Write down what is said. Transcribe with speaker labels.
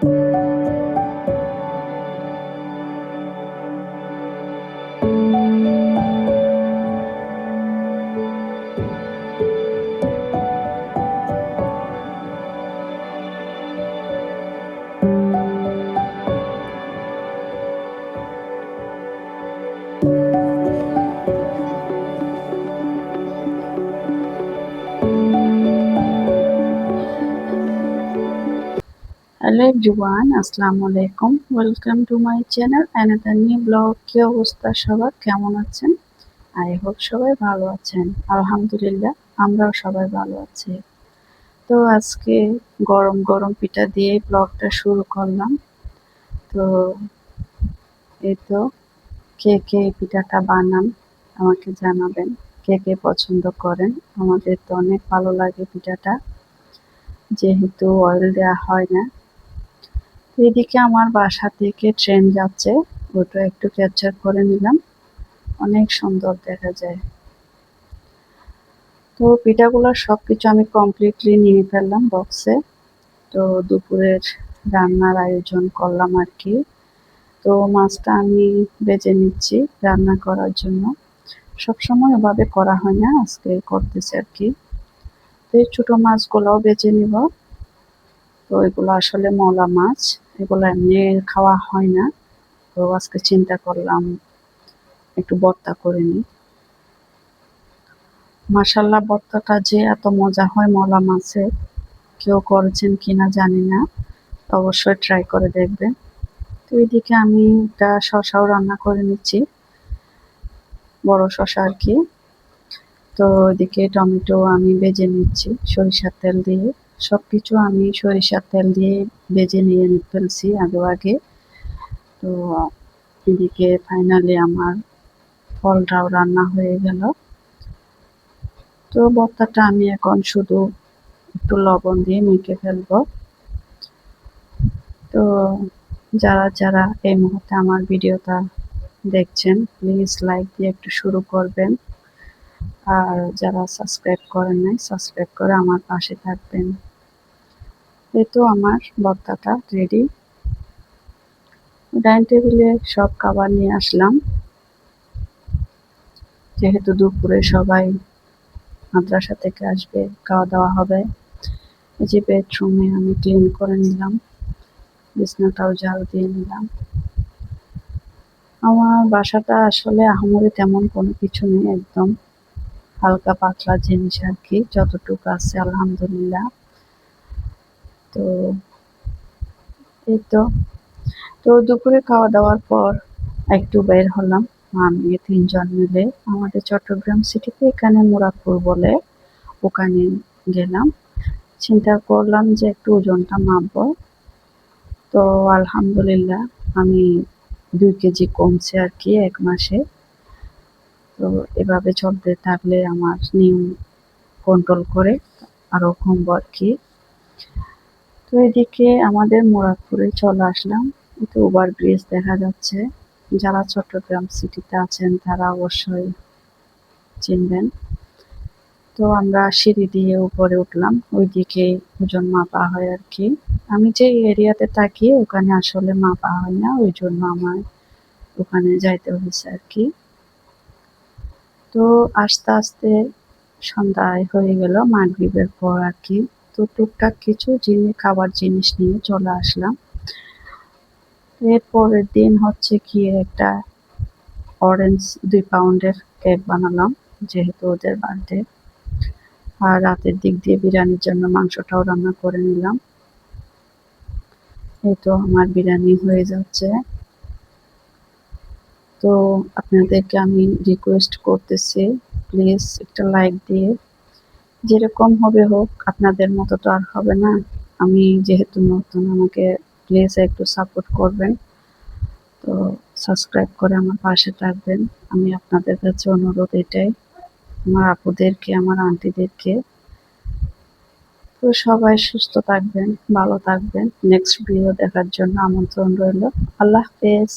Speaker 1: Thank you. Hello everyone আসসালামু আলাইকুম welcome to my channel another new blog কি অবস্থা সবার? কেমন আছেন? আই হোপ সবাই ভালো আছেন। আলহামদুলিল্লাহ, আমরাও সবাই ভালো আছি। তো আজকে গরম গরম পিঠা দিয়ে ব্লগটা শুরু করলাম। তো এই তো, কে কে পিঠাটা বানান আমাকে জানাবেন। কে কে পছন্দ করেন? আমাদের তো অনেক ভালো লাগে পিঠাটা। যেহেতু অয়েল দেওয়া হয় না এদিকে আমার বাসা থেকে ট্রেন যাচ্ছে। ওটা একটু ক্যাপচার করে নিলাম। অনেক সুন্দর দেখা যায়। তো পিঠাগুলো সব কিছু আমি কমপ্লিটলি নিয়ে ফেললাম বক্সে তো দুপুরের রান্নার আয়োজন করলাম আর কি। তো মাছটা আমি বেজে নিচ্ছি রান্না করার জন্য। সবসময় ওভাবে করা হয় না, আজকে করতেছি আর কি। তো এই ছোটো মাছগুলোও বেজে নিব। তো এগুলো আসলে মলা মাছ। এগুলো এমনি খাওয়া হয় না। তো আজকে চিন্তা করলাম একটু বর্তা করে নিই। মাসাল্লাহ বর্তাটা যে এত মজা হয় মলা মাছে, কেউ করেছেন কিনা জানি না অবশ্যই ট্রাই করে দেখবেন। তো এইদিকে আমি একটা শশাও রান্না করে নিচ্ছি, বড় শশা আর কি। তো ওইদিকে টমেটো আমি বেজে নিচ্ছি, সরিষার তেল দিয়ে। সব কিছু আমি সরিষার তেল দিয়ে বেজে নিয়ে ফেলছি আগে আগে। তো এদিকে ফাইনালি আমার ফলটাও রান্না হয়ে গেল। তো ভর্তাটা আমি এখন শুধু একটু লবণ দিয়ে মেখে ফেলব। তো যারা যারা এই মুহূর্তে আমার ভিডিওটা দেখছেন প্লিজ লাইক দিয়ে একটু শুরু করবেন। আর যারা সাবস্ক্রাইব করেন নাই সাবস্ক্রাইব করে আমার পাশে থাকবেন। এই তো আমার ভর্তাটা রেডি ডাইনিং টেবিলে সব খাবার নিয়ে আসলাম। যেহেতু দুপুরে সবাই মাদ্রাসা থেকে আসবে, খাওয়া দাওয়া হবে, এই যে বেডরুমে আমি ক্লিন করে নিলাম। বিছনাটাও জাল দিয়ে নিলাম। আমার বাসাটা আসলে আহামরি তেমন কোনো কিছু নেই, একদম হালকা পাতলা জিনিস আর কি, যতটুকু আছে আলহামদুলিল্লাহ। তো এই তো তো দুপুরে খাওয়া দাওয়ার পর একটু বের হলাম। আমি তিনজন মিলে আমাদের চট্টগ্রাম সিটিতে এখানে মুরাদপুর বলে ওখানে গেলাম। চিন্তা করলাম যে একটু ওজনটা মাপবো। তো আলহামদুলিল্লাহ আমি দুই কেজি কমছে আর কি এক মাসে। তো এভাবে চলতে থাকলে আমার নিয়ম কন্ট্রোল করে আরও কমবো আর কি। তো এদিকে আমাদের মোরাদপুরে চলে আসলাম। একটু ওভার ব্রিজ দেখা যাচ্ছে। যারা চট্টগ্রাম সিটিতে আছেন, তারা অবশ্যই চিনবেন। তো আমরা সিঁড়ি দিয়ে উপরে উঠলাম। ওইদিকে ওজন মাপা হয় আর কি। আমি যে এরিয়াতে থাকি, ওখানে আসলে মাপা হয় না, ওই জন্য আমার ওখানে যাইতে হয়েছে আর কি। তো আস্তে আস্তে সন্ধ্যায় হয়ে গেল মাগরীবের পর আর কি। তো টুকটাক কিছু জিনিস খাবার জিনিস নিয়ে চলে আসলাম। এরপরের দিন হচ্ছে কি একটা অরেঞ্জ দুই পাউন্ডের কেক বানালাম, যেহেতু ওদের বার্থডে আর রাতের দিক দিয়ে বিরিয়ানির জন্য মাংসটাও রান্না করে নিলাম। এই তো আমার বিরিয়ানি হয়ে যাচ্ছে। তো আপনাদেরকে আমি রিকোয়েস্ট করতেছি প্লিজ একটা লাইক দিয়ে যেরকম হবে হোক, আপনাদের মতো তো আর হবে না। আমি যেহেতু নতুন, আমাকে প্লিজ একটু সাপোর্ট করবেন। তো সাবস্ক্রাইব করে আমার পাশে থাকবেন। আমি আপনাদের কাছে অনুরোধ এটাই, আমার আপুদেরকে, আমার আন্টিদেরকে। তো সবাই সুস্থ থাকবেন, ভালো থাকবেন। নেক্সট ভিডিও দেখার জন্য আমন্ত্রণ রইল। আল্লাহ হাফেজ।